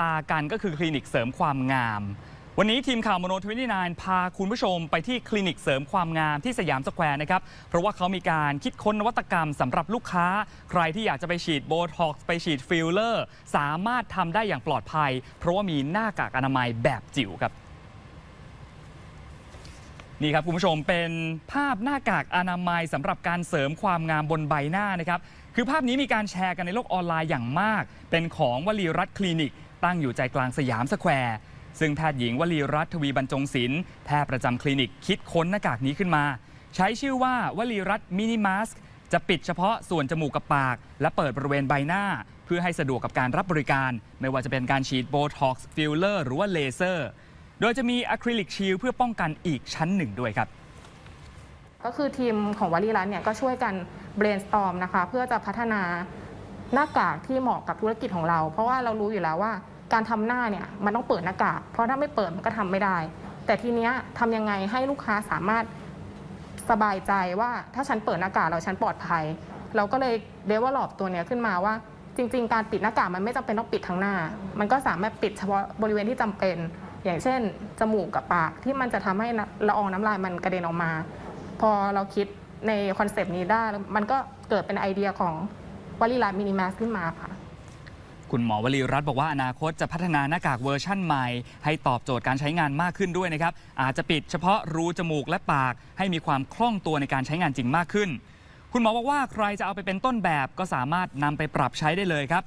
ตากันก็คือคลินิกเสริมความงาม วันนี้ทีมข่าวมโนทวินานพาคุณผู้ชมไปที่คลินิกเสริมความงามที่สยามสแควร์นะครับ เพราะว่าเขามีการคิดค้นนวัตกรรมสำหรับลูกค้า ใครที่อยากจะไปฉีดโบท็อกซ์ไปฉีดฟิลเลอร์ สามารถทำได้อย่างปลอดภัย เพราะว่ามีหน้ากากอนามัยแบบจิ๋วครับนี่ครับคุณผู้ชมเป็นภาพหน้ากากอนามัยสำหรับการเสริมความงามบนใบหน้านะครับ คือภาพนี้มีการแชร์กันในโลกออนไลน์อย่างมาก เป็นของวลีรัตคลินิก ตั้งอยู่ใจกลางสยามสแควร์ ซึ่งแพทย์หญิงวลีรัตน์ทวีบรรจงศิลป์แพทย์ประจำคลินิกคิดค้นหน้ากากนี้ขึ้นมา ใช้ชื่อว่าวลีรัตน์มินิมาสจะปิดเฉพาะส่วนจมูกกับปาก และเปิดบริเวณใบหน้า เพื่อให้สะดวกกับการรับบริการ ไม่ว่าจะเป็นการฉีดโบท็อกซ์ฟิลเลอร์หรือว่าเลเซอร์ โดยจะมีอะคริลิกชิลเพื่อป้องกันอีกชั้นหนึ่งด้วยครับก็คือทีมของวลีรัตน์เนี่ยก็ช่วยกัน brainstorm นะคะ เพื่อจะพัฒนา หน้ากากที่เหมาะกับธุรกิจของเรา เพราะว่าเรารู้อยู่แล้วว่า การทำหน้าเนี่ยมันต้องเปิดหน้ากากเพราะถ้าไม่เปิดมันก็ทำไม่ได้ แต่ทีเนี้ยทำยังไงให้ลูกค้าสามารถสบายใจว่าถ้าฉันเปิดหน้ากากแล้วฉันปลอดภัย เราก็เลย develop ตัวเนี้ยขึ้นมาว่าจริง ๆ การปิดหน้ากากมันไม่จำเป็นต้องปิดทั้งหน้า มันก็สามารถปิดเฉพาะบริเวณที่จำเป็น อย่างเช่น จมูกกับปากที่มันจะทำให้ละอองน้ำลายมันกระเด็นออกมา พอเราคิดในคอนเซปต์นี้ได้มันก็เกิดเป็นไอเดียของ วลีลามินิมสขึ้นมาค่ะ คุณหมอวลีรัตน์บอกว่าอนาคตจะพัฒนาหน้ากากเวอร์ชั่นใหม่ ให้ตอบโจทย์การใช้งานมากขึ้นด้วยนะครับ อาจจะปิดเฉพาะรูจมูกและปาก ให้มีความคล่องตัวในการใช้งานจริงมากขึ้น คุณหมอบอกว่าใครจะเอาไปเป็นต้นแบบก็สามารถนำไปปรับใช้ได้เลยครับ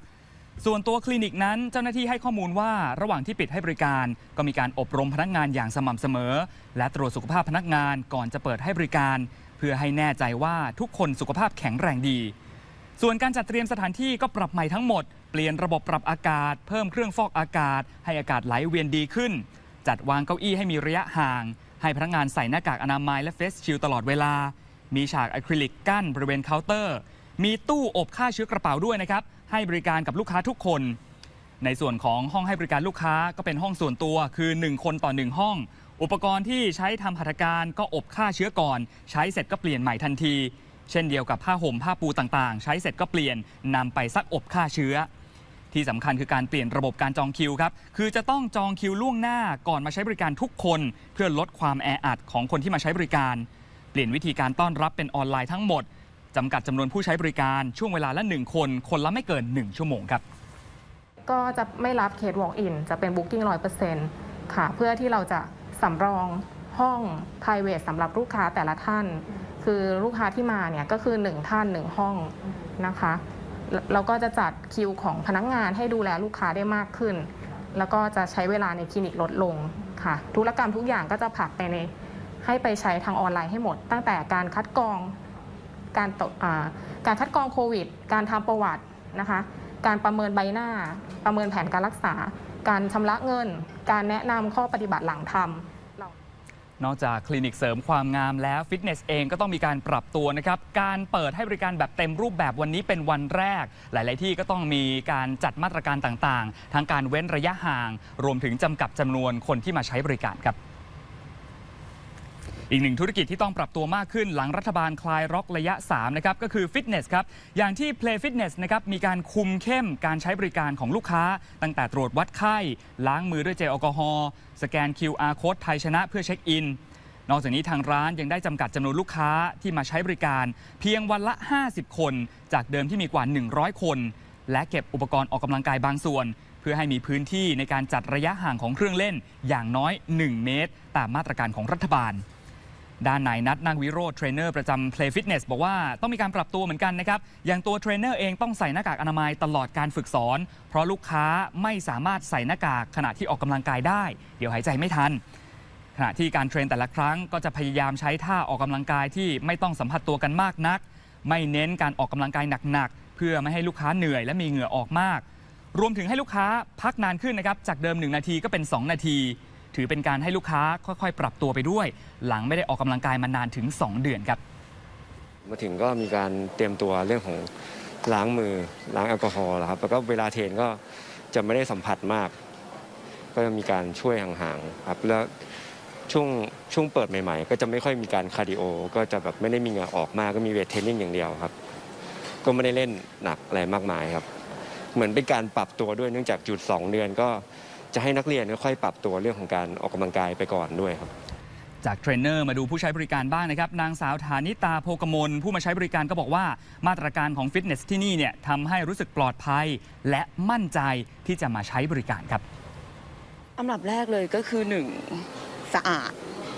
ส่วนตัวคลินิกนั้นเจ้าหน้าที่ให้ข้อมูลว่าระหว่างที่ปิดให้บริการ ก็มีการอบรมพนักงานอย่างสม่ำเสมอ และตรวจสุขภาพพนักงานก่อนจะเปิดให้บริการ เพื่อให้แน่ใจว่าทุกคนสุขภาพแข็งแรงดี ส่วนการจัดเตรียมสถานที่ก็ปรับใหม่ทั้งหมด เปลี่ยนระบบปรับอากาศ เพิ่มเครื่องฟอกอากาศ ให้อากาศไหลเวียนดีขึ้น จัดวางเก้าอี้ให้มีระยะห่าง ให้พนักงานใส่หน้ากากอนามัยและเฟสชิลตลอดเวลา มีฉากอะคริลิกกั้นบริเวณเคาน์เตอร์ มีตู้อบฆ่าเชื้อกระเป๋าด้วยนะครับ ให้บริการกับลูกค้าทุกคน ในส่วนของห้องให้บริการลูกค้าก็เป็นห้องส่วนตัว คือ 1 คนต่อ 1 ห้อง อุปกรณ์ที่ใช้ทำหัตถการก็อบฆ่าเชื้อก่อน ใช้เสร็จก็เปลี่ยนใหม่ทันที เช่นเดียวกับผ้าห่มผ้าปูต่างๆ ใช้เสร็จก็เปลี่ยนนำไปซักอบฆ่าเชื้อ ที่สำคัญคือการเปลี่ยนระบบการจองคิวครับคือจะต้องจองคิวล่วงหน้าก่อนมาใช้บริการทุกคน เพื่อลดความแออัดของคนที่มาใช้บริการ เปลี่ยนวิธีการต้อนรับเป็นออนไลน์ทั้งหมดจำกัดจำนวนผู้ใช้บริการช่วงเวลาละหนึ่งคน คนละไม่เกิน 1 ชั่วโมงครับก็จะไม่รับเคส walk in จะเป็น booking 100%ค่ะ เพื่อที่เราจะสำรองห้อง private สำหรับลูกค้าแต่ละท่าน คือลูกค้าที่มาเนี่ยก็คือ 1 ท่าน 1 ห้องนะคะ เราก็จะจัดคิวของพนักงานให้ดูแลลูกค้าได้มากขึ้น แล้วก็จะใช้เวลาในคลินิกลดลงค่ะ ธุรกรรมทุกอย่างก็จะผลักไปในให้ไปใช้ทางออนไลน์ให้หมด ตั้งแต่การคัดกรอง การตรวจการคัดกรองโควิด การทำประวัตินะคะ การประเมินใบหน้า ประเมินแผนการรักษา การชำระเงิน การแนะนำข้อปฏิบัติหลังทำเรา นอกจากคลินิกเสริมความงามแล้วฟิตเนสเองก็ต้องมีการปรับตัวนะครับ การเปิดให้บริการแบบเต็มรูปแบบวันนี้เป็นวันแรก หลาย ๆ ที่ก็ต้องมีการจัดมาตรการต่าง ๆ ทั้งการเว้นระยะห่าง รวมถึงจำกัดจำนวนคนที่มาใช้บริการครับ อีกหนึ่งธุรกิจที่ต้องปรับตัวมากขึ้นหลังรัฐบาลคลายล็อกระยะ 3 นะครับ ก็คือฟิตเนสครับ อย่างที่ Play Fitness นะครับ มีการคุมเข้มการใช้บริการของลูกค้า ตั้งแต่ตรวจวัดไข้ ล้างมือด้วยเจลแอลกอฮอล์สแกน QR Code ไทยชนะเพื่อเช็คอิน นอกจากนี้ทางร้านยังได้จำกัดจำนวนลูกค้าที่มาใช้บริการ เพียงวันละ 50 คน จากเดิมที่มีกว่า 100 คน และเก็บอุปกรณ์ออกกำลังกายบางส่วนเพื่อให้มีพื้นที่ในการจัดระยะห่างของเครื่องเล่นอย่างน้อย 1 เมตร ตามมาตรการของรัฐบาล ด้านนายนัทนางวิโรธเทรนเนอร์ประจำ Play Fitness บอกว่าต้องมีการปรับตัวเหมือนกันนะครับ อย่างตัวเทรนเนอร์เองต้องใส่หน้ากากอนามัยตลอดการฝึกสอน เพราะลูกค้าไม่สามารถใส่หน้ากากขณะที่ออกกำลังกายได้ เดี๋ยวหายใจไม่ทัน ขณะที่การเทรนแต่ละครั้งก็จะพยายามใช้ท่าออกกำลังกายที่ไม่ต้องสัมผัสตัวกันมากนัก ไม่เน้นการออกกำลังกายหนักๆเพื่อไม่ให้ลูกค้าเหนื่อยและมีเหงื่อออกมาก รวมถึงให้ลูกค้าพักนานขึ้นนะครับจากเดิม 1 นาทีก็เป็น 2 นาที ถือเป็นการให้ลูกค้าค่อยๆ ปรับตัวไปด้วย หลังไม่ได้ออกกำลังกายมานานถึง 2 เดือนครับ มาถึงก็มีการเตรียมตัวเรื่องของล้างมือล้างแอลกอฮอล์แล้วครับแล้วก็เวลาเทรนก็จะไม่ได้สัมผัสมาก ก็จะมีการช่วยห่างๆครับแล้วช่วงช่วงเปิดใหม่ๆ ก็จะไม่ค่อยมีการคาร์ดิโอ ก็จะแบบไม่ได้มีเหงื่อออกมากก็มีเวทเทรนนิ่งอย่างเดียวครับ ก็ไม่ได้เล่นหนักอะไรมากมายครับ เหมือนเป็นการปรับตัวด้วยเนื่องจากหยุดสองเดือนก็ จะให้นักเรียนค่อยๆปรับตัวเรื่องของการออกกำลังกายไปก่อนด้วยครับจากเทรนเนอร์มาดูผู้ใช้บริการบ้างนะครับ นางสาวฐานิตาโพกมล ผู้มาใช้บริการก็บอกว่า มาตรการของฟิตเนสที่นี่เนี่ยทำให้รู้สึกปลอดภัย และมั่นใจที่จะมาใช้บริการครับอันดับแรกเลยก็คือหนึ่งสะอาด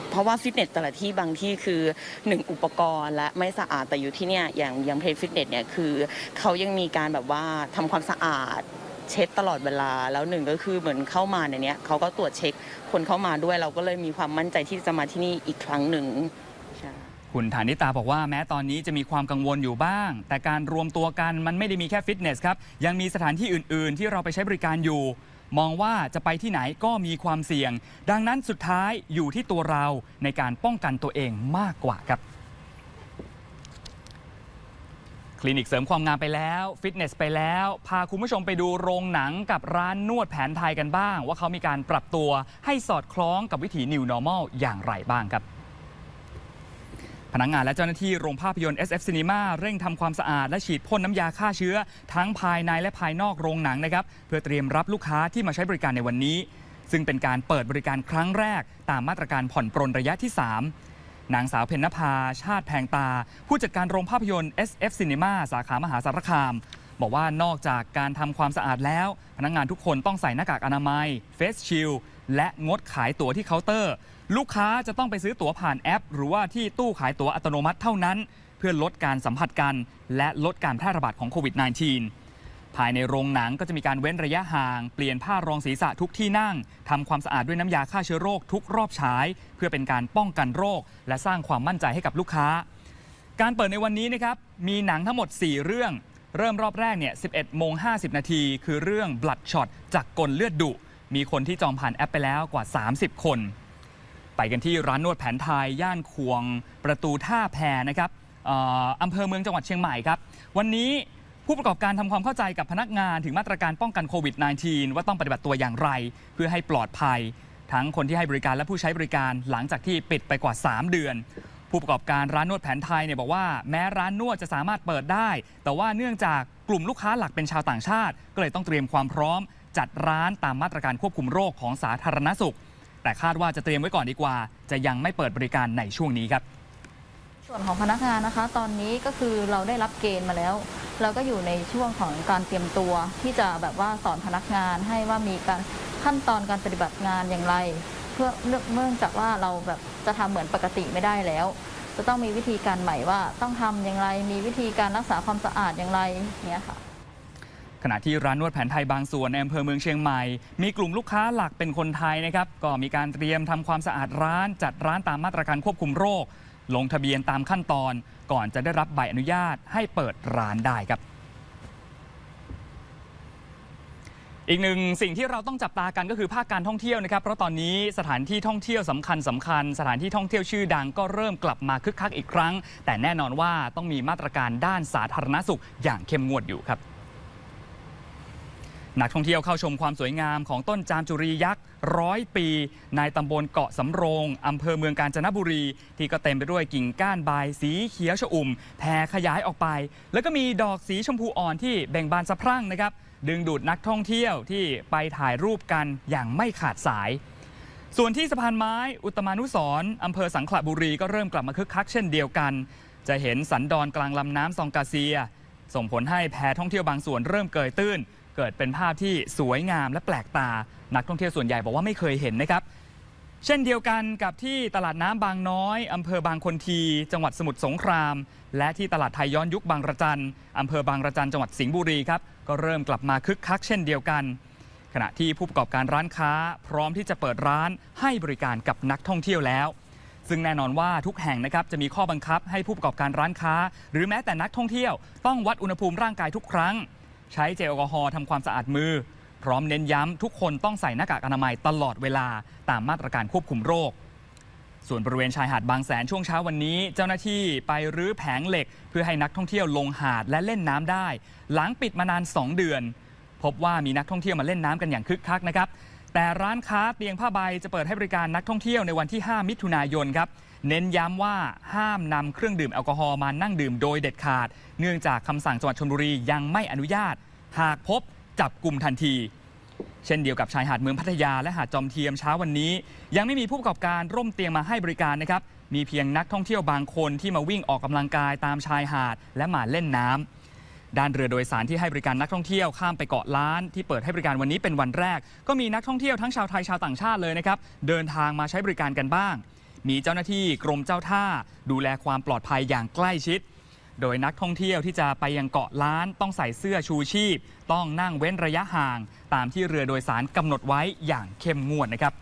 เพราะว่าฟิตเนสแต่ละที่บางที่คือหนึ่งอุปกรณ์และไม่สะอาดแต่อยู่ที่เนี่ยอย่างอยังเพลฟิตเนสเนี่ยคือเขายังมีการแบบว่าทำความสะอาด เช็ดตลอดเวลา แล้วหนึ่งก็คือเหมือนเข้ามาในนี้เขาก็ตรวจเช็คคนเข้ามาด้วย เราก็เลยมีความมั่นใจที่จะมาที่นี่อีกครั้งหนึ่งคุณฐานิตาบอกว่าแม้ตอนนี้จะมีความกังวลอยู่บ้าง แต่การรวมตัวกันมันไม่ได้มีแค่ฟิตเนสครับ ยังมีสถานที่อื่น ๆ ที่เราไปใช้บริการอยู่ มองว่าจะไปที่ไหนก็มีความเสี่ยง ดังนั้นสุดท้ายอยู่ที่ตัวเราในการป้องกันตัวเองมากกว่าครับ คลินิกเสริมความงามไปแล้ว ฟิตเนสไปแล้ว พาคุณผู้ชมไปดูโรงหนังกับร้านนวดแผนไทยกันบ้าง ว่าเขามีการปรับตัวให้สอดคล้องกับวิถี New Normal อย่างไรบ้างครับพนักงานและเจ้าหน้าที่โรงภาพยนตร์ SF Cinema เร่งทำความสะอาดและฉีดพ่นน้ำยาฆ่าเชื้อ ทั้งภายในและภายนอกโรงหนังนะครับเพื่อเตรียมรับลูกค้าที่มาใช้บริการในวันนี้ ซึ่งเป็นการเปิดบริการครั้งแรก ตามมาตรการผ่อนปรนระยะที่ 3 นางสาวเพญนภา ชาติแพงตา ผู้จัดการโรงภาพยนตร์ SF Cinema สาขามหาสารคาม บอกว่านอกจากการทำความสะอาดแล้ว พนักงานทุกคนต้องใส่หน้ากากอนามัย เฟสชิลและงดขายตั๋วที่เคาน์เตอร์ ลูกค้าจะต้องไปซื้อตั๋วผ่านแอป หรือว่าที่ตู้ขายตั๋วอัตโนมัติเท่านั้น เพื่อลดการสัมผัสกัน และลดการแพร่ระบาดของโควิด -19 ภายในโรงหนังก็จะมีการเว้นระยะห่าง เปลี่ยนผ้ารองศีรษะทุกที่นั่งทำความสะอาดด้วยน้ำยาฆ่าเชื้อโรคทุกรอบฉาย เพื่อเป็นการป้องกันโรค และสร้างความมั่นใจให้กับลูกค้า การเปิดในวันนี้นะครับมีหนังทั้งหมด 4 เรื่อง เริ่มรอบแรกเนี่ย 11โมง50 นาที คือเรื่อง Bloodshot จากกลเลือดดุ มีคนที่จองผ่านแอปไปแล้วกว่า 30 คน ไปกันที่ร้านนวดแผนไทยย่านควง ประตูท่าแพนะครับอำเภอเมืองจังหวัดเชียงใหม่ครับ วันนี้ ผู้ประกอบการทำความเข้าใจกับพนักงานถึงมาตรการป้องกันโควิด -19 ว่าต้องปฏิบัติตัวอย่างไร เพื่อให้ปลอดภัย ทั้งคนที่ให้บริการและผู้ใช้บริการหลังจากที่ปิดไปกว่า 3 เดือน ผู้ประกอบการร้านนวดแผนไทยเนี่ยบอกว่าแม้ร้านนวดจะสามารถเปิดได้ แต่ว่าเนื่องจากกลุ่มลูกค้าหลักเป็นชาวต่างชาติ ก็เลยต้องเตรียมความพร้อม จัดร้านตามมาตรการควบคุมโรคของสาธารณสุข แต่คาดว่าจะเตรียมไว้ก่อนดีกว่า จะยังไม่เปิดบริการในช่วงนี้ครับ ส่วนของพนักงานนะคะ ตอนนี้ก็คือเราได้รับเกณฑ์มาแล้ว เราก็อยู่ในช่วงของการเตรียมตัว ที่จะแบบว่าสอนพนักงานให้ว่ามีการขั้นตอนการปฏิบัติงานอย่างไร เพื่อเนื่องเนื่องจากว่าเราแบบจะทำเหมือนปกติไม่ได้แล้ว จะต้องมีวิธีการใหม่ว่าต้องทำอย่างไร มีวิธีการรักษาความสะอาดอย่างไรเนี้ยค่ะขณะที่ร้านนวดแผนไทยบางส่วนในอำเภอเมืองเชียงใหม่ มีกลุ่มลูกค้าหลักเป็นคนไทยนะครับ ก็มีการเตรียมทำความสะอาดร้าน จัดร้านตามมาตรการควบคุมโรค ลงทะเบียนตามขั้นตอนก่อนจะได้รับใบอนุญาตให้เปิดร้านได้ครับ อีกหนึ่งสิ่งที่เราต้องจับตากันก็คือภาคการท่องเที่ยวนะครับ เพราะตอนนี้สถานที่ท่องเที่ยวสำคัญสำคัญ สถานที่ท่องเที่ยวชื่อดังก็เริ่มกลับมาคึกคักอีกครั้ง แต่แน่นอนว่าต้องมีมาตรการด้านสาธารณสุขอย่างเข้มงวดอยู่ครับ นักท่องเที่ยวเข้าชมความสวยงามของต้นจามจุรียักษ์ร้อยปี ในตำบลเกาะสำโรง อำเภอเมืองกาญจนบุรี ที่ก็เต็มไปด้วยกิ่งก้านใบสีเขียวชอุ่มแผ่ขยายออกไป แล้วก็มีดอกสีชมพูอ่อนที่แบ่งบานสะพรั่งนะครับ ดึงดูดนักท่องเที่ยวที่ไปถ่ายรูปกันอย่างไม่ขาดสาย ส่วนที่สะพานไม้อุตมานุสร์อำเภอสังขละบุรีก็เริ่มกลับมาคึกคักเช่นเดียวกัน จะเห็นสันดอนกลางลำน้ำซองกาเซีย ส่งผลให้แพท่องเที่ยวบางส่วนเริ่มเกยตื้น เกิดเป็นภาพที่สวยงามและแปลกตา นักท่องเที่ยวส่วนใหญ่บอกว่าไม่เคยเห็นนะครับ เช่นเดียวกันกับที่ตลาดน้ำบางน้อยอำเภอบางคนที จังหวัดสมุทรสงคราม และที่ตลาดไทยย้อนยุคบางระจันอำเภอบางระจันจังหวัดสิงห์บุรีครับก็เริ่มกลับมาคึกคักเช่นเดียวกัน ขณะที่ผู้ประกอบการร้านค้า พร้อมที่จะเปิดร้านให้บริการกับนักท่องเที่ยวแล้วซึ่งแน่นอนว่าทุกแห่งนะครับจะมีข้อบังคับให้ผู้ประกอบการร้านค้า หรือแม้แต่นักท่องเที่ยว ต้องวัดอุณหภูมิร่างกายทุกครั้ง ใช้เจลแอลกอฮอล์ทำความสะอาดมือ พร้อมเน้นย้ำทุกคนต้องใส่หน้ากากอนามัยตลอดเวลาตามมาตรการควบคุมโรค ส่วนบริเวณชายหาดบางแสนช่วงเช้าวันนี้ เจ้าหน้าที่ไปรื้อแผงเหล็ก เพื่อให้นักท่องเที่ยวลงหาดและเล่นน้ำได้ หลังปิดมานาน 2 เดือน พบว่ามีนักท่องเที่ยวมาเล่นน้ำกันอย่างคึกคักนะครับแต่ร้านค้าเตียงผ้าใบจะเปิดให้บริการนักท่องเที่ยวในวันที่ 5 มิถุนายนครับ เน้นย้ำว่าห้ามนำเครื่องดื่มแอลกอฮอล์มานั่งดื่มโดยเด็ดขาด เนื่องจากคำสั่งจังหวัดชลบุรียังไม่อนุญาต หากพบจับกลุ่มทันที เช่นเดียวกับชายหาดเมืองพัทยาและหาดจอมเทียมเช้าวันนี้ ยังไม่มีผู้ประกอบการร่มเตียงมาให้บริการนะครับ มีเพียงนักท่องเที่ยวบางคนที่มาวิ่งออกกำลังกายตามชายหาดและมาเล่นน้ำด้านเรือโดยสารที่ให้บริการนักท่องเที่ยวข้ามไปเกาะล้านที่เปิดให้บริการวันนี้เป็นวันแรก ก็มีนักท่องเที่ยวทั้งชาวไทยชาวต่างชาติเลยนะครับ เดินทางมาใช้บริการกันบ้าง มีเจ้าหน้าที่กรมเจ้าท่า ดูแลความปลอดภัยอย่างใกล้ชิด โดยนักท่องเที่ยวที่จะไปยังเกาะล้านต้องใส่เสื้อชูชีพ ต้องนั่งเว้นระยะห่าง ตามที่เรือโดยสารกำหนดไว้อย่างเข้มงวดนะครับ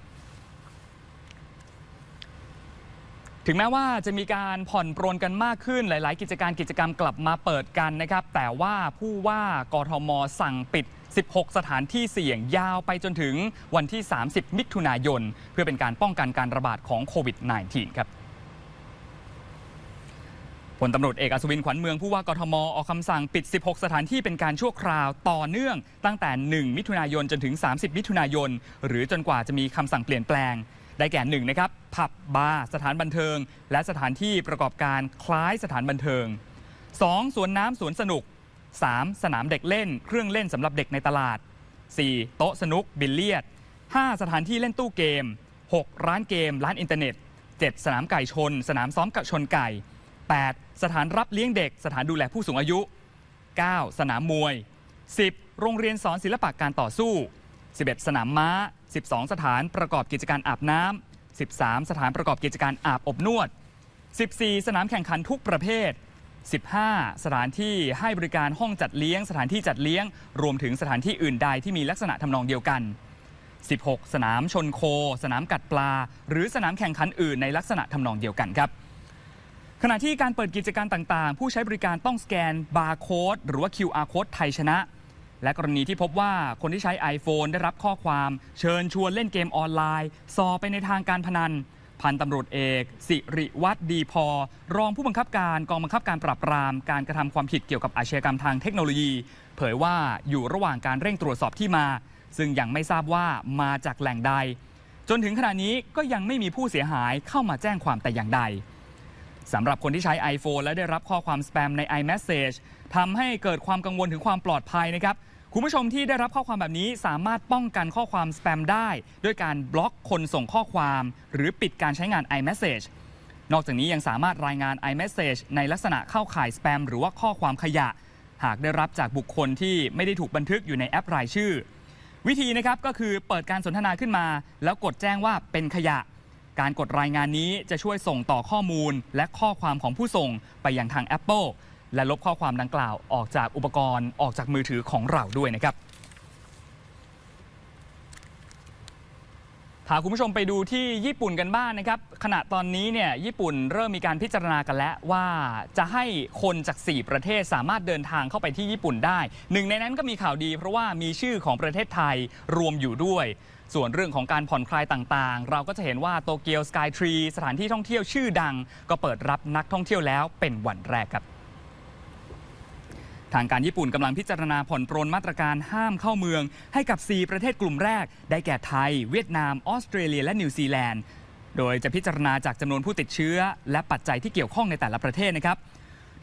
ถึงแม้ว่าจะมีการผ่อนปรนกันมากขึ้นหลาย ๆ กิจการกิจกรรมกลับมาเปิดกันนะครับ แต่ว่าผู้ว่ากทมสั่งปิด 16 สถานที่เสี่ยงยาวไปจนถึงวันที่ 30 มิถุนายน เพื่อเป็นการป้องกันการระบาดของโควิด -19 ครับพลตำรวจเอกอัศวินขวัญเมืองผู้ว่ากทม ออกคำสั่งปิด 16 สถานที่เป็นการชั่วคราวต่อเนื่อง ตั้งแต่ 1 มิถุนายนจนถึง 30 มิถุนายน หรือจนกว่าจะมีคำสั่งเปลี่ยนแปลง ได้แก่1นะครับผับบาร์สถานบันเทิง และสถานที่ประกอบการคล้ายสถานบันเทิง 2. สวนน้ำสวนสนุก 3. สนามเด็กเล่น เครื่องเล่นสำหรับเด็กในตลาด 4. โต๊ะสนุกบิลเลียด 5. สถานที่เล่นตู้เกม 6. ร้านเกม ร้านอินเทอร์เน็ต 7. สนามไก่ชน สนามซ้อมกับชนไก่ 8. สถานรับเลี้ยงเด็ก สถานดูแลผู้สูงอายุ 9. สนามมวย 10. โรงเรียนสอนศิลปะการต่อสู้ 11 สนามม้า 12 สถานประกอบกิจการอาบน้ำ 13 สถานประกอบกิจการอาบอบนวด 14 สนามแข่งขันทุกประเภท 15 สถานที่ให้บริการห้องจัดเลี้ยง สถานที่จัดเลี้ยง รวมถึงสถานที่อื่นใดที่มีลักษณะทำนองเดียวกัน 16 สนามชนโค สนามกัดปลา หรือสนามแข่งขันอื่นในลักษณะทำนองเดียวกันครับขณะที่การเปิดกิจการต่างๆ ผู้ใช้บริการต้องสแกนบาร์โค้ดหรือว่า QR โค้ดไทยชนะ และกรณีที่พบว่าคนที่ใช้ iPhone ได้รับข้อความ เชิญชวนเล่นเกมออนไลน์ซอไปในทางการพนัน พันตำรวจเอก สิริวัตรดีพอ รองผู้บังคับการกองบังคับการปราบปราม การกระทำความผิดเกี่ยวกับอาชญากรรมทางเทคโนโลยี เผยว่าอยู่ระหว่างการเร่งตรวจสอบที่มา ซึ่งยังไม่ทราบว่ามาจากแหล่งใด จนถึงขณะนี้ก็ยังไม่มีผู้เสียหายเข้ามาแจ้งความแต่อย่างใดสำหรับคนที่ใช้ iPhone และได้รับข้อความสแปมใน iMessage ทำให้เกิดความกังวลถึงความปลอดภัยนะครับ คุณผู้ชมที่ได้รับข้อความแบบนี้สามารถป้องกันข้อความสแปมได้ ด้วยการบล็อกคนส่งข้อความ หรือปิดการใช้งาน iMessage นอกจากนี้ยังสามารถรายงาน iMessage ในลักษณะเข้าข่ายสแปมหรือว่าข้อความขยะ หากได้รับจากบุคคลที่ไม่ได้ถูกบันทึกอยู่ในแอปรายชื่อ วิธีนะครับก็คือเปิดการสนทนาขึ้นมา แล้วกดแจ้งว่าเป็นขยะ การกดรายงานนี้จะช่วยส่งต่อข้อมูล และข้อความของผู้ส่งไปยังทาง Apple และลบข้อความดังกล่าวออกจากอุปกรณ์ออกจากมือถือของเราด้วยนะครับพาคุณผู้ชมไปดูที่ญี่ปุ่นกันบ้างนนะครับขณะตอนนี้เนี่ยญี่ปุ่นเริ่มมีการพิจารณากันแล้วว่าจะให้คนจาก 4 ประเทศสามารถเดินทางเข้าไปที่ญี่ปุ่นได้ หนึ่งในนั้นก็มีข่าวดี เพราะว่ามีชื่อของประเทศไทยรวมอยู่ด้วย ส่วนเรื่องของการผ่อนคลายต่างๆ เราก็จะเห็นว่าโตเกียวสกายทรีสถานที่ท่องเที่ยวชื่อดัง ก็เปิดรับนักท่องเที่ยวแล้วเป็นวันแรกครับ ทางการญี่ปุ่นกำลังพิจารณาผ่อนปรนมาตรการห้ามเข้าเมือง ให้กับ 4 ประเทศกลุ่มแรก ได้แก่ไทย เวียดนาม ออสเตรเลีย และนิวซีแลนด์ โดยจะพิจารณาจากจำนวนผู้ติดเชื้อ และปัจจัยที่เกี่ยวข้องในแต่ละประเทศนะครับ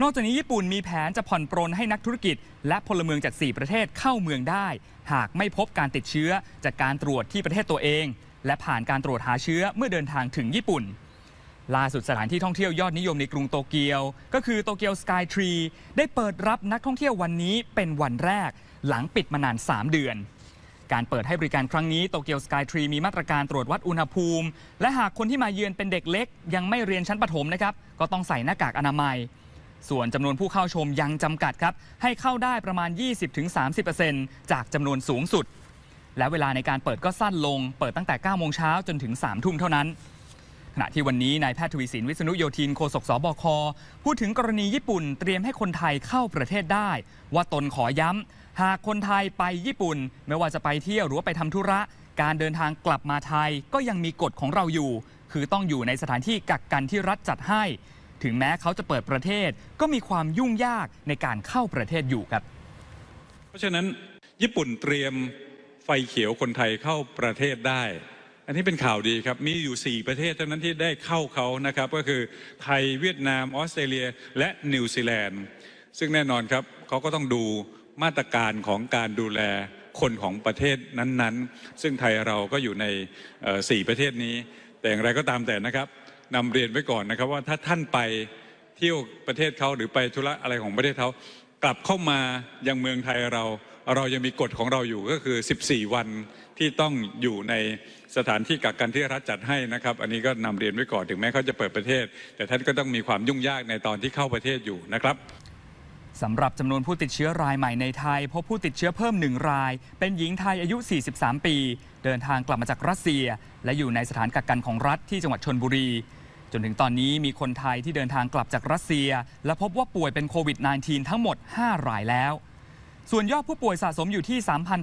นอกจากนี้ญี่ปุ่นมีแผนจะผ่อนปรนให้นักธุรกิจ และพลเมืองจาก 4 ประเทศเข้าเมืองได้ หากไม่พบการติดเชื้อจากการตรวจที่ประเทศตัวเอง และผ่านการตรวจหาเชื้อเมื่อเดินทางถึงญี่ปุ่น ล่าสุดสถานที่ท่องเที่ยวยอดนิยมในกรุงโตเกียว ก็คือโตเกียวสกายทรีได้เปิดรับนักท่องเที่ยววันนี้เป็นวันแรก หลังปิดมานาน 3 เดือน การเปิดให้บริการครั้งนี้โตเกียวสกายทรีมีมาตรการตรวจวัดอุณหภูมิ และหากคนที่มาเยือนเป็นเด็กเล็ก ยังไม่เรียนชั้นประถมนะครับก็ต้องใส่หน้ากากอนามัย ส่วนจำนวนผู้เข้าชมยังจำกัดครับให้เข้าได้ประมาณ 20-30%จากจำนวนสูงสุด และเวลาในการเปิดก็สั้นลง เปิดตั้งแต่9โมงเช้าจนถึง3ทุ่มเท่านั้น ณะที่วันนี้นายแพทย์ทวีสินวิษณุโยธินโฆษกสบคพูดถึงกรณีญี่ปุ่นเตรียมให้คนไทยเข้าประเทศได้ ว่าตนขอย้ำหากคนไทยไปญี่ปุ่น ไม่ว่าจะไปเที่ยวหรือว่าไปทำธุระ การเดินทางกลับมาไทยก็ยังมีกฎของเราอยู่ คือต้องอยู่ในสถานที่กักกันที่รัฐจัดให้ ถึงแม้เขาจะเปิดประเทศก็มีความยุ่งยากในการเข้าประเทศอยู่ครับ เพราะฉะนั้นญี่ปุ่นเตรียมไฟเขียวคนไทยเข้าประเทศได้ อันนี้เป็นข่าวดีครับ มีอยู่ 4 ประเทศเท่านั้นที่ได้เข้าเขานะครับ ก็คือไทยเวียดนามออสเตรเลีย และนิวซีแลนด์ ซึ่งแน่นอนครับเขาก็ต้องดูมาตรการของการดูแลคนของประเทศนั้นๆ ซึ่งไทยเราก็อยู่ในสี่ประเทศนี้ แต่อย่างไรก็ตามแต่นะครับนำเรียนไว้ก่อนนะครับว่าถ้าท่านไปเที่ยวประเทศเขาหรือไปธุระอะไรของประเทศเขากลับเข้ามายังเมืองไทยเรา เรายังมีกฎของเราอยู่ก็คือ 14 วันที่ต้องอยู่ในสถานที่กักกันที่รัฐจัดให้นะครับ อันนี้ก็นำเรียนไว้ก่อนถึงแม้เขาจะเปิดประเทศ แต่ท่านก็ต้องมีความยุ่งยากในตอนที่เข้าประเทศอยู่นะครับสำหรับจำนวนผู้ติดเชื้อรายใหม่ในไทย พบผู้ติดเชื้อเพิ่มหนึ่งราย เป็นหญิงไทยอายุ 43 ปี เดินทางกลับมาจากรัสเซีย และอยู่ในสถานกักกันของรัฐที่จังหวัดชนบุรี จนถึงตอนนี้มีคนไทยที่เดินทางกลับจากรัสเซีย และพบว่าป่วยเป็นโควิด -19 ทั้งหมด 5 รายแล้ว ส่วนยอดผู้ป่วยสะสมอยู่ที่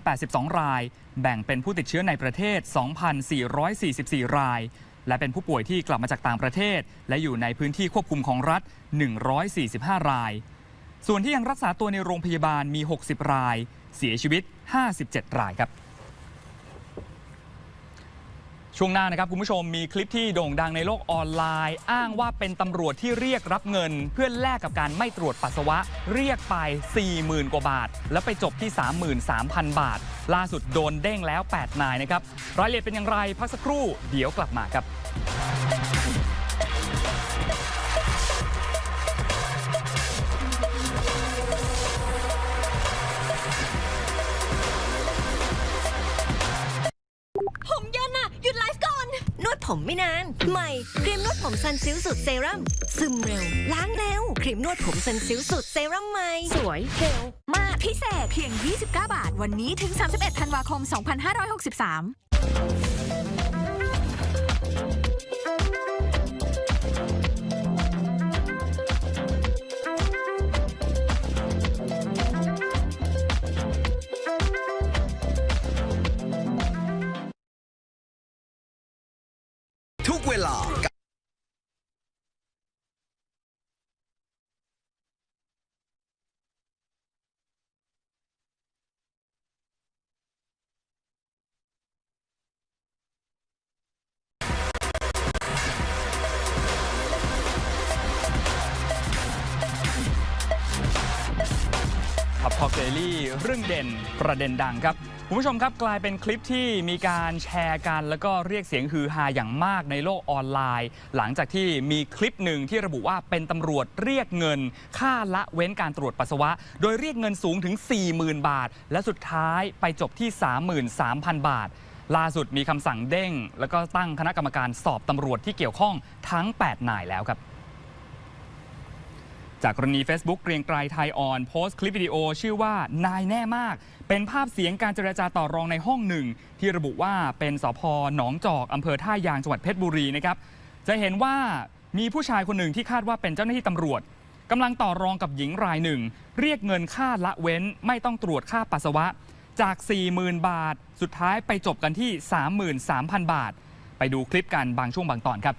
3,082 ราย แบ่งเป็นผู้ติดเชื้อในประเทศ 2,444 ราย และเป็นผู้ป่วยที่กลับมาจากต่างประเทศ และอยู่ในพื้นที่ควบคุมของรัฐ 145 ราย ส่วนที่ยังรักษาตัวในโรงพยาบาลมี 60 ราย เสียชีวิต 57 รายครับ ช่วงหน้านะครับคุณผู้ชมมีคลิปที่โด่งดังในโลกออนไลน์ อ้างว่าเป็นตำรวจที่เรียกรับเงิน เพื่อแลกกับการไม่ตรวจปัสสาวะ เรียกไป 40,000 กว่าบาท แล้วไปจบที่ 33,000 บาท ล่าสุดโดนเด้งแล้ว 8 นายนะครับรายละเอียดเป็นอย่างไรพักสักครู่เดี๋ยวกลับมาครับ ผมไม่นาน ใหม่ครีมนวดผมซันซิลสุดเซรั่มซึมเร็ว ล้างเร็ว ครีมนวดผมซันซิลสุดเซรั่มใหม่ สวยเร็วมากพิเศษเพียง 29 บาท วันนี้ถึง 31 ธันวาคม 2563 เดลี่เรื่องเด่นประเด็นดังครับคุณผู้ชมครับกลายเป็นคลิปที่มีการแชร์กัน แล้วก็เรียกเสียงฮือฮาอย่างมากในโลกออนไลน์ หลังจากที่มีคลิปหนึ่งที่ระบุว่าเป็นตำรวจเรียกเงิน ค่าละเว้นการตรวจปัสสาวะ โดยเรียกเงินสูงถึง 40,000 บาท และสุดท้ายไปจบที่ 33,000 บาทล่าสุดมีคำสั่งเด้ง แล้วก็ตั้งคณะกรรมการสอบตำรวจที่เกี่ยวข้องทั้ง 8 นายแล้วครับ จากกรณี Facebook เกรียงไกรไทยออน โพสต์คลิปวิดีโอชื่อว่านายแน่มาก เป็นภาพเสียงการเจรจาต่อรองในห้องหนึ่ง ที่ระบุว่าเป็นสพหนองจอกอำเภอท่ายางจังหวัดเพชรบุรีนะครับจะเห็นว่ามีผู้ชายคนหนึ่งที่คาดว่าเป็นเจ้าหน้าที่ตำรวจกำลังต่อรองกับหญิงรายหนึ่ง เรียกเงินค่าละเว้น ไม่ต้องตรวจค่าปัสสาวะ จาก 40,000 บาท สุดท้ายไปจบกันที่ 33,000 บาท ไปดูคลิปกันบางช่วงบางตอนครับ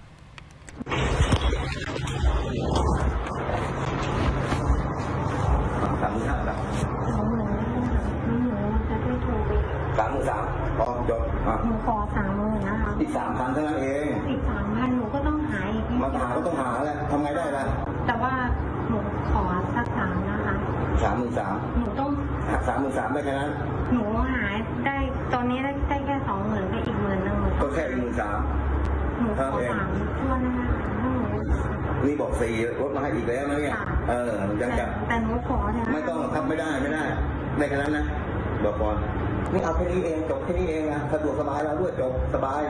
สามหมื่นห้าครับ สองหมื่นหนูจะได้โทรไป สามหมื่นสามพ อจบอะ หนูขอสามหมื่นนะคะอีกสามพันเท่านั้นเอง อีกสามพันหนูก็ต้องหาอีกมาหาก็ต้องหาแหละทำไงได้ล่ะแต่ว่าหนูขอสักสามนะคะ สามหมื่นสามหนูต้อง หักสามหมื่นสามได้แค่นั้น หนูหาได้ตอนนี้ได้ได้แค่สองหมื่นก็อีกหมื่นหนึงหนูก็แค่หมื่นสาม หนูขอสามทั่วนะคะถ้าหนูนี่บอกสี่ลดมาให้อีกแล้วนะเนี่ย เออ ยังแต่จะแต่หนูขอเถอะไม่ต้องหรอกครับไม่ได้ไม่ได้ได้แค่นั้นนะ บอกก่อน นี่เอาแค่นี้เองจบแค่นี้เองนะสะดวกสบายเราด้วยจบสบาย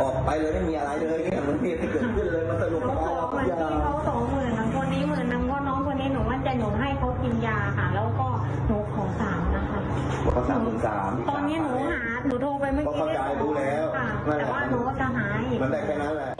ออกไปเลยไม่มีอะไรเลยเนี่ยมันมีที่เกิดขึ้นเลยมันสะดวกหสนูบาขยอเราเหมือนอย่าที่เขาสองหมื่นนะคนนี้หมื่นนึงเพราะน้องคนนี้หนูมั่นใจหนูให้เขากินยาค่ะ แล้วก็หนูขอสามนะคะบอกเขาสามหมื่นสาม ตอนนี้หนูหาหนูโทรไปเมื่อก็กี้เข้าใจรู้แล้วค่ะนั่นแหแต่ละว่าหนูก็จะหาอีก มันได้แค่นั้นแหละ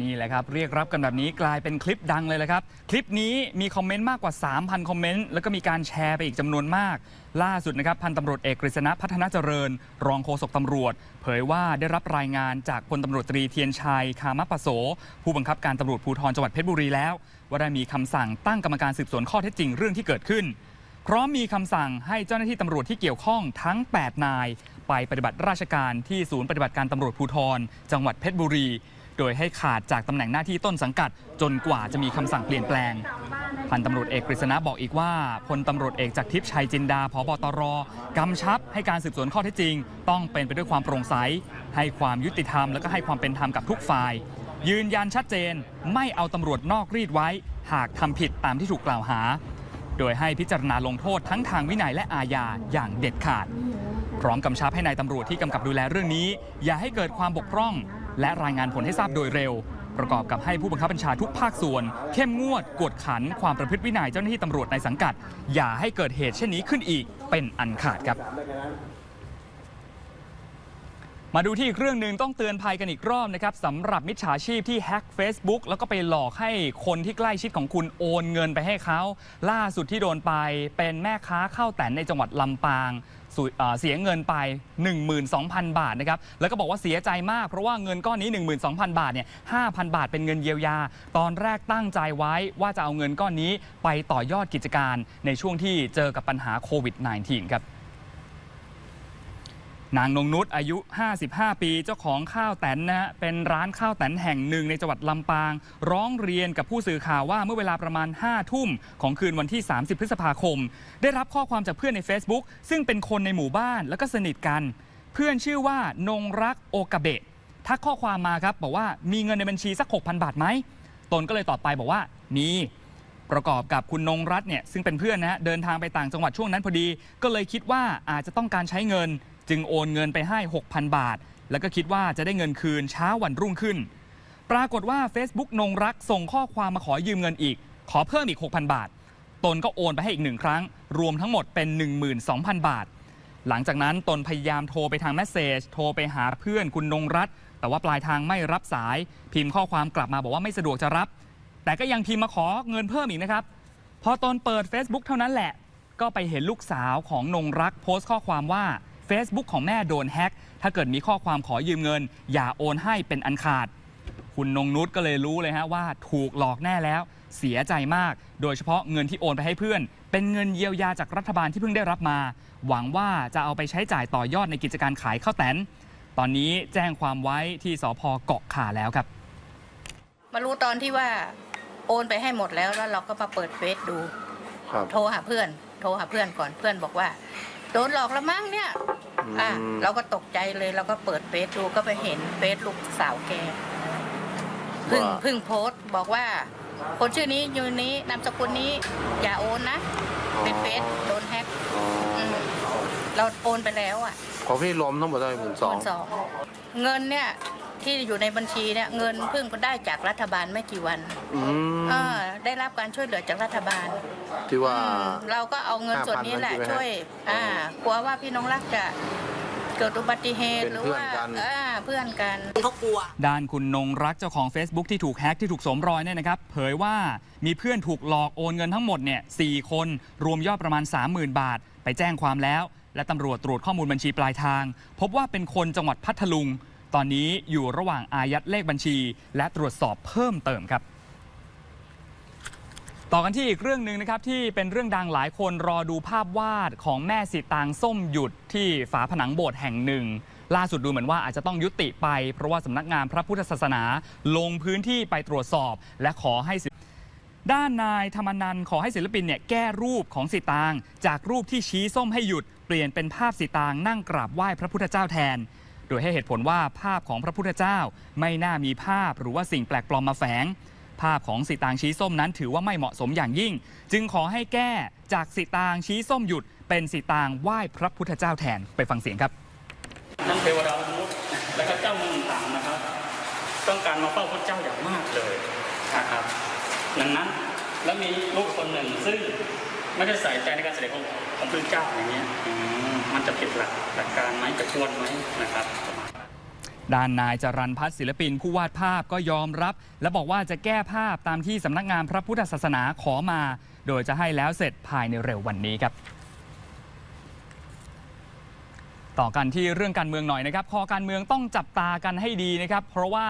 นี่แหละครับเรียกรับกันแบบนี้กลายเป็นคลิปดังเลยแหละครับ คลิปนี้มีคอมเมนต์มากกว่า 3,000 คอมเมนต์แล้วก็มีการแชร์ไปอีกจำนวนมาก ล่าสุดนะครับพันตำรวจเอกกฤษณะพัฒนาเจริญ รองโฆษกตำรวจ เผยว่าได้รับรายงานจากพลตำรวจตรีเทียนชัยคามปโส ผู้บังคับการตำรวจภูธรจังหวัดเพชรบุรีแล้ว ว่าได้มีคำสั่งตั้งกรรมการสืบสวนข้อเท็จจริงเรื่องที่เกิดขึ้นพร้อมมีคำสั่งให้เจ้าหน้าที่ตำรวจที่เกี่ยวข้องทั้ง 8 นาย ไปปฏิบัติราชการที่ศูนย์ปฏิบัติการตำรวจภูธรจังหวัดเพชรบุรี โดยให้ขาดจากตำแหน่งหน้าที่ต้นสังกัด จนกว่าจะมีคำสั่งเปลี่ยนแปลง พันตำรวจเอกกฤษณะบอกอีกว่าพลตำรวจเอกจากทิพย์ชัยจินดาพบตรกำชับให้การสืบสวนข้อเท็จจริง ต้องเป็นไปด้วยความโปร่งใส ให้ความยุติธรรมและก็ให้ความเป็นธรรมกับทุกฝ่าย ยืนยันชัดเจนไม่เอาตำรวจนอกรีดไว้ หากทำผิดตามที่ถูกกล่าวหา โดยให้พิจารณาลงโทษทั้งทางวินัยและอาญาอย่างเด็ดขาด พร้อมกำชับให้นายตำรวจที่กำกับดูแลเรื่องนี้ อย่าให้เกิดความบกพร่อง และรายงานผลให้ทราบโดยเร็ว ประกอบกับให้ผู้บังคับบัญชาทุกภาคส่วน เข้มงวดกวดขันความประพฤติวินัยเจ้าหน้าที่ตำรวจในสังกัด อย่าให้เกิดเหตุเช่นนี้ขึ้นอีกเป็นอันขาดครับมาดูที่อีกเรื่องหนึ่งต้องเตือนภัยกันอีกรอบนะครับสำหรับมิจฉาชีพที่แฮ็ก Facebook แล้วก็ไปหลอกให้คนที่ใกล้ชิดของคุณโอนเงินไปให้เขา ล่าสุดที่โดนไปเป็นแม่ค้าข้าวแต่นในจังหวัดลำปาง สูเอ่อเสียเงินไป 12,000 บาทนะครับแล้วก็บอกว่าเสียใจมาก เพราะว่าเงินก้อนนี้ 12,000 บาทเนี่ย5,000 บาทเป็นเงินเยียวยา ตอนแรกตั้งใจไว้ว่าจะเอาเงินก้อนนี้ไปต่อยอดกิจการในช่วงที่เจอกับปัญหาโควิด -19 ครับ นางนงนุชอายุ 55 ปี เจ้าของข้าวแตนนะฮะ เป็นร้านข้าวแตนแห่งหนึ่งในจังหวัดลำปาง ร้องเรียนกับผู้สื่อข่าวว่าเมื่อเวลาประมาณ 5 ทุ่มของคืนวันที่ 30 พฤษภาคม ได้รับข้อความจากเพื่อนใน Facebook ซึ่งเป็นคนในหมู่บ้านแล้วก็สนิทกัน เพื่อนชื่อว่านงรักโอกาเบะ ทักข้อความมาครับบอกว่ามีเงินในบัญชีสัก 6,000 บาทไหม ตนก็เลยตอบไปบอกว่ามีประกอบกับคุณนงรัตน์เนี่ยซึ่งเป็นเพื่อนนะฮะเดินทางไปต่างจังหวัดช่วงนั้นพอดี ก็เลยคิดว่าอาจจะต้องการใช้เงิน จึงโอนเงินไปให้ 6,000 บาท แล้วก็คิดว่าจะได้เงินคืนเช้าวันรุ่งขึ้น ปรากฏว่า Facebook นงรักส่งข้อความมาขอยืมเงินอีก ขอเพิ่มอีก 6,000 บาท ตนก็โอนไปให้อีกหนึ่งครั้ง รวมทั้งหมดเป็น 12,000 บาท หลังจากนั้นตนพยายามโทรไปทางแมสเซจโทรไปหาเพื่อนคุณนงรัตน์แต่ว่าปลายทางไม่รับสาย พิมพ์ข้อความกลับมาบอกว่าไม่สะดวกจะรับ แต่ก็ยังพิมพ์มาขอเงินเพิ่มอีกนะครับพอตนเปิด Facebook เท่านั้นแหละ ก็ไปเห็นลูกสาวของนงรักโพสต์ข้อความว่า Facebook ของแม่โดนแฮ็กถ้าเกิดมีข้อความขอยืมเงิน อย่าโอนให้เป็นอันขาด คุณนงนุชก็เลยรู้เลยฮะว่าถูกหลอกแน่แล้ว เสียใจมาก โดยเฉพาะเงินที่โอนไปให้เพื่อน เป็นเงินเยียวยาจากรัฐบาลที่เพิ่งได้รับมา หวังว่าจะเอาไปใช้จ่ายต่อยอดในกิจการขายข้าวแตนตอนนี้แจ้งความไว้ที่สพเกาะขาแล้วครับ มารู้ตอนที่ว่าโอนไปให้หมดแล้วแล้วเราก็มาเปิดเฟซดูโทรหาเพื่อน โทรหาเพื่อนก่อนเพื่อนบอกว่า โดนหลอกแล้วมั้งเนี่ย อะเราก็ตกใจเลยเราก็เปิดเฟซดูก็ไปเห็นเฟซลูกสาวแกเพึ่งเพึ่งโพสต์บอกว่า คนชื่อนี้อยู่นี้นามสกุลนี้ อย่าโอนนะ เป็นเฟซโดนแฮ็กมเราโอนไปแล้วอะของพี่รวมทั้งหมดเท่าไหร่หมื่นสองหมื่นสองเงินเนี่ย ที่อยู่ในบัญชีเนี่ยเงินเพิ่งก็ได้จากรัฐบาลไม่กี่วันอืมเออได้รับการช่วยเหลือจากรัฐบาลที่ว่า อืมเราก็เอาเงินส่วนนี้แหละ5,000ช่วยอ่ากลัวว่าพี่น้องรักจะเกิดอุบัติเหตุเป็นหรือเพื่อนว่ากัน อ่าเพื่อนกันด้านคุณนงรักเจ้าของ Facebook ที่ถูกแฮ็กที่ถูกสวมรอยเนี่ยนะครับ เผยว่ามีเพื่อนถูกหลอกโอนเงินทั้งหมดเนี่ยสคน รวมยอดประมาณ 30,000 บาท ไปแจ้งความแล้ว และตำรวจตรวจข้อมูลบัญชีปลายทาง พบว่าเป็นคนจังหวัดพัทลุง ตอนนี้อยู่ระหว่างอายัดเลขบัญชี และตรวจสอบเพิ่มเติมครับ ต่อกันที่อีกเรื่องหนึ่งนะครับที่เป็นเรื่องดังหลายคนรอดูภาพวาดของแม่สีตางส้มหยุดที่ฝาผนังโบสถ์แห่งหนึ่งล่าสุดดูเหมือนว่าอาจจะต้องยุติไปเพราะว่าสำนักงานพระพุทธศาสนาลงพื้นที่ไปตรวจสอบ และขอให้ด้านนายธรรมนันขอให้ศิลปินเนี่ยแก้รูปของสีตาง จากรูปที่ชี้ส้มให้หยุด เปลี่ยนเป็นภาพสีตางนั่งกราบไหว้พระพุทธเจ้าแทน โดยให้เหตุผลว่าภาพของพระพุทธเจ้าไม่น่ามีภาพหรือว่าสิ่งแปลกปลอมมาแฝง ภาพของสีตางชี้ส้มนั้นถือว่าไม่เหมาะสมอย่างยิ่ง จึงขอให้แก้จากสีตางชี้ส้มหยุด เป็นสีตางไหว้พระพุทธเจ้าแทนไปฟังเสียงครับทั้งเทวดามนุษย์และก็เจ้าเมืองต่างนะครับ ต้องการมาเฝ้าพระเจ้าอย่างมากเลยนะครับดังนั้นแล้วมีลูกคนหนึ่งซึ่งไม่ได้ใส่ใจในการเสด็จของของพระเจ้าอย่างเงี้ย มันจะผิดหลักหลักการไหมจะควรไหมนะครับด้านนายจรันพัฒน์ศิลปินผู้วาดภาพก็ยอมรับ และบอกว่าจะแก้ภาพตามที่สำนักงานพระพุทธศาสนาขอมา โดยจะให้แล้วเสร็จภายในเร็ววันนี้ครับ ต่อกันที่เรื่องการเมืองหน่อยนะครับ คอการเมืองต้องจับตากันให้ดีนะครับ เพราะว่า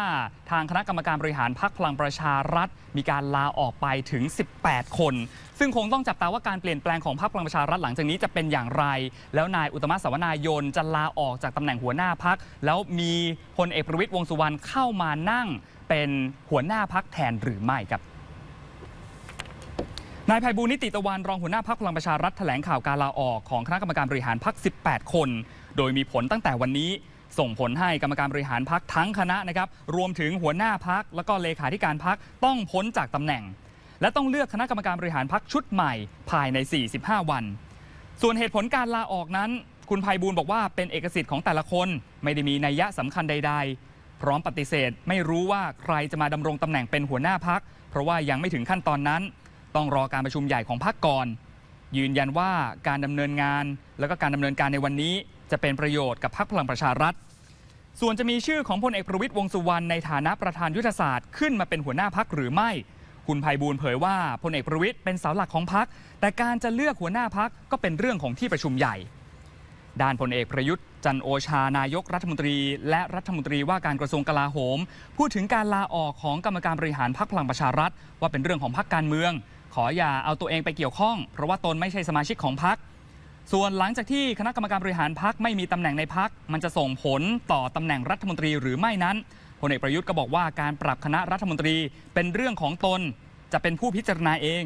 ทางคณะกรรมการบริหารพรรคพลังประชารัฐ มีการลาออกไปถึง 18 คน ซึ่งคงต้องจับตาว่าการเปลี่ยนแปลงของพรรคพลังประชารัฐหลังจากนี้จะเป็นอย่างไร แล้วนายอุตมะสวนายนจะลาออกจากตำแหน่งหัวหน้าพัก แล้วมีพลเอกประวิตยวงสุวรรณเข้ามานั่งเป็นหัวหน้าพักแทนหรือไม่ครับนายภัยบูลนิติตะวันรองหัวหน้าพักพลังประชารัฐแถลงข่าวการลาออกของคณะกรรมการบริหารพัก18 คน โดยมีผลตั้งแต่วันนี้ส่งผลให้กรรมการบริหารพักทั้งคณะนะครับ รวมถึงหัวหน้าพักแล้วก็เลขาธิการพักต้องพ้นจากตำแหน่ง และต้องเลือกคณะกรรมการบริหารพักชุดใหม่ภายใน 45 วัน ส่วนเหตุผลการลาออกนั้น คุณภัยบูลบอกว่าเป็นเอกสิทธิ์ของแต่ละคน ไม่ได้มีนัยยะสำคัญใด ๆ พร้อมปฏิเสธ ไม่รู้ว่าใครจะมาดำรงตำแหน่งเป็นหัวหน้าพัก เพราะว่ายังไม่ถึงขั้นตอนนั้น ต้องรอการประชุมใหญ่ของพักก่อน ยืนยันว่าการดำเนินงาน แล้วก็การดำเนินการในวันนี้ จะเป็นประโยชน์กับพักพลังประชารัฐ ส่วนจะมีชื่อของพลเอกประวิตยวงสุวรรณในฐานะประธานยุทธศาสตร์ขึ้นมาเป็นหัวหน้าพักหรือไม่ คุณภัยบูลเผยว่าพลเอกประวิตยเป็นเสาหลักของพัก แต่การจะเลือกหัวหน้าพักก็เป็นเรื่องของที่ประชุมใหญ่ ด้านพลเอกประยุทธ์จันโอชานายกรัฐมนตรี และรัฐมนตรีว่าการกระทรวงกลาโหม พูดถึงการลาออกของกรรมการบริหารพักพลังประชารัฐ ว่าเป็นเรื่องของพักการเมือง ขออย่าเอาตัวเองไปเกี่ยวข้อง เพราะว่าตนไม่ใช่สมาชิกของพัก ส่วนหลังจากที่คณะกรรมการบริหารพักไม่มีตำแหน่งในพักมันจะส่งผลต่อตำแหน่งรัฐมนตรีหรือไม่นั้นพลเอกประยุทธ์ก็บอกว่าการปรับคณะรัฐมนตรีเป็นเรื่องของตนจะเป็นผู้พิจารณาเอง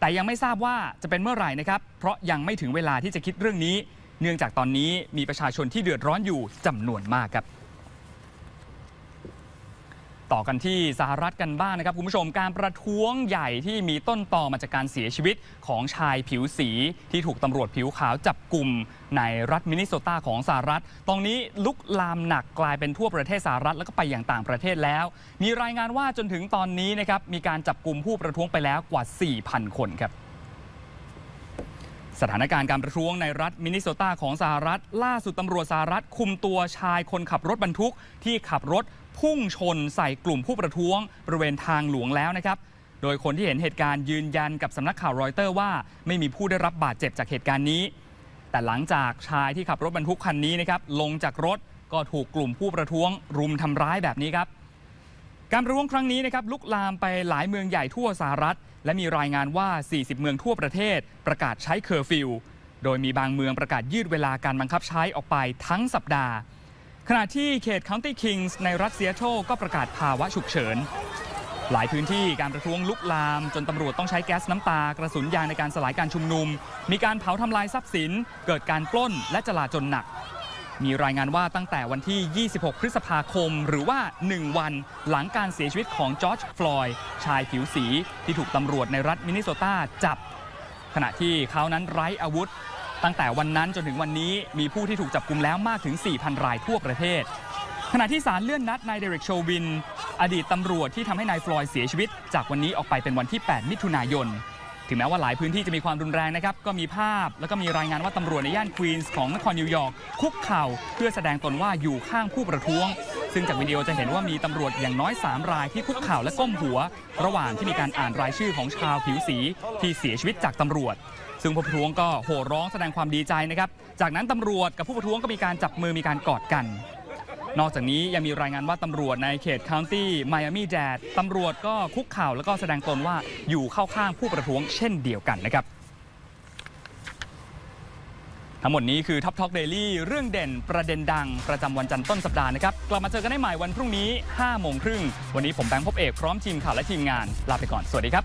แต่ยังไม่ทราบว่าจะเป็นเมื่อไหร่นะครับ เพราะยังไม่ถึงเวลาที่จะคิดเรื่องนี้ เนื่องจากตอนนี้มีประชาชนที่เดือดร้อนอยู่จำนวนมากครับ ต่อกันที่สหรัฐกันบ้างนะครับ คุณผู้ชมการประท้วงใหญ่ที่มีต้นตอมาจากการเสียชีวิตของชายผิวสีที่ถูกตำรวจผิวขาวจับกลุ่มในรัฐมินนิโซตาของสหรัฐตรงนี้ลุกลามหนักกลายเป็นทั่วประเทศสหรัฐแล้วก็ไปอย่างต่างประเทศแล้ว มีรายงานว่าจนถึงตอนนี้นะครับมีการจับกลุ่มผู้ประท้วงไปแล้วกว่า 4,000 คนครับสถานการณ์การประท้วงในรัฐมินนิโซตาของสหรัฐ ล่าสุดตำรวจสหรัฐคุมตัวชายคนขับรถบรรทุกที่ขับรถ พุ่งชนใส่กลุ่มผู้ประท้วงบริเวณทางหลวงแล้วนะครับโดยคนที่เห็นเหตุการณ์ยืนยันกับสำนักข่าวรอยเตอร์ว่าไม่มีผู้ได้รับบาดเจ็บจากเหตุการณ์นี้ แต่หลังจากชายที่ขับรถบรรทุกคันนี้นะครับลงจากรถก็ถูกกลุ่มผู้ประท้วงรุมทำร้ายแบบนี้ครับการประท้วงครั้งนี้นะครับลุกลามไปหลายเมืองใหญ่ทั่วสหรัฐ และมีรายงานว่า 40 เมืองทั่วประเทศ ประกาศใช้เคอร์ฟิว โดยมีบางเมืองประกาศยืดเวลาการบังคับใช้ออกไปทั้งสัปดาห์ ขณะที่เขต County Kings ในรัฐเซียโตก็ประกาศภาวะฉุกเฉิน หลายพื้นที่การประท้วงลุกลาม จนตำรวจต้องใช้แก๊สน้ำตา กระสุนยางในการสลายการชุมนุม มีการเผาทำลายทรัพย์สิน เกิดการปล้นและจลาจลหนัก มีรายงานว่าตั้งแต่วันที่ 26 พฤษภาคม หรือว่า 1 วันหลังการเสียชีวิตของจอร์จฟลอยด์ชายผิวสีที่ถูกตำรวจในรัฐมินนิโซตาจับ ขณะที่เขานั้นไร้อาวุธ ตั้งแต่วันนั้นจนถึงวันนี้มีผู้ที่ถูกจับกลุ่มแล้วมากถึง 4,000 รายทั่วประเทศ ขณะที่ศาลเลื่อนนัดนายเดริกโชวิน อดีตตำรวจที่ทำให้นายฟลอยด์เสียชีวิต จากวันนี้ออกไปเป็นวันที่ 8 มิถุนายน ถึงแม้ว่าหลายพื้นที่จะมีความรุนแรงนะครับ ก็มีภาพ แล้วก็มีรายงานว่าตำรวจในย่านควีนส์ของนครนิวยอร์กคุกเข่าเพื่อแสดงตนว่าอยู่ข้างผู้ประท้วง ซึ่งจากวิดีโอจะเห็นว่ามีตำรวจอย่างน้อย 3 รายที่คุกเข่าและก้มหัว ระหว่างที่มีการอ่านรายชื่อของชาวผิวสีที่เสียชีวิตจากตำรวจ ซึ่งผู้ประท้วงก็โห่ร้องแสดงความดีใจนะครับ จากนั้นตำรวจกับผู้ประท้วงก็มีการจับมือมีการกอดกัน นอกจากนี้ยังมีรายงานว่าตำรวจในเขต County Miami Dade ตำรวจก็คุกเข่าแล้วก็แสดงตนว่าอยู่เข้าข้างผู้ประท้วงเช่นเดียวกันนะครับ ทั้งหมดนี้คือ Top Talk Daily เรื่องเด่นประเด็นดังประจำวันจันทร์ต้นสัปดาห์นะครับ กลับมาเจอกันได้ใหม่วันพรุ่งนี้5โมงครึ่งวันนี้ผมแบงค์พบเอกพร้อมทีมข่าวและทีมงานลาไปก่อนสวัสดีครับ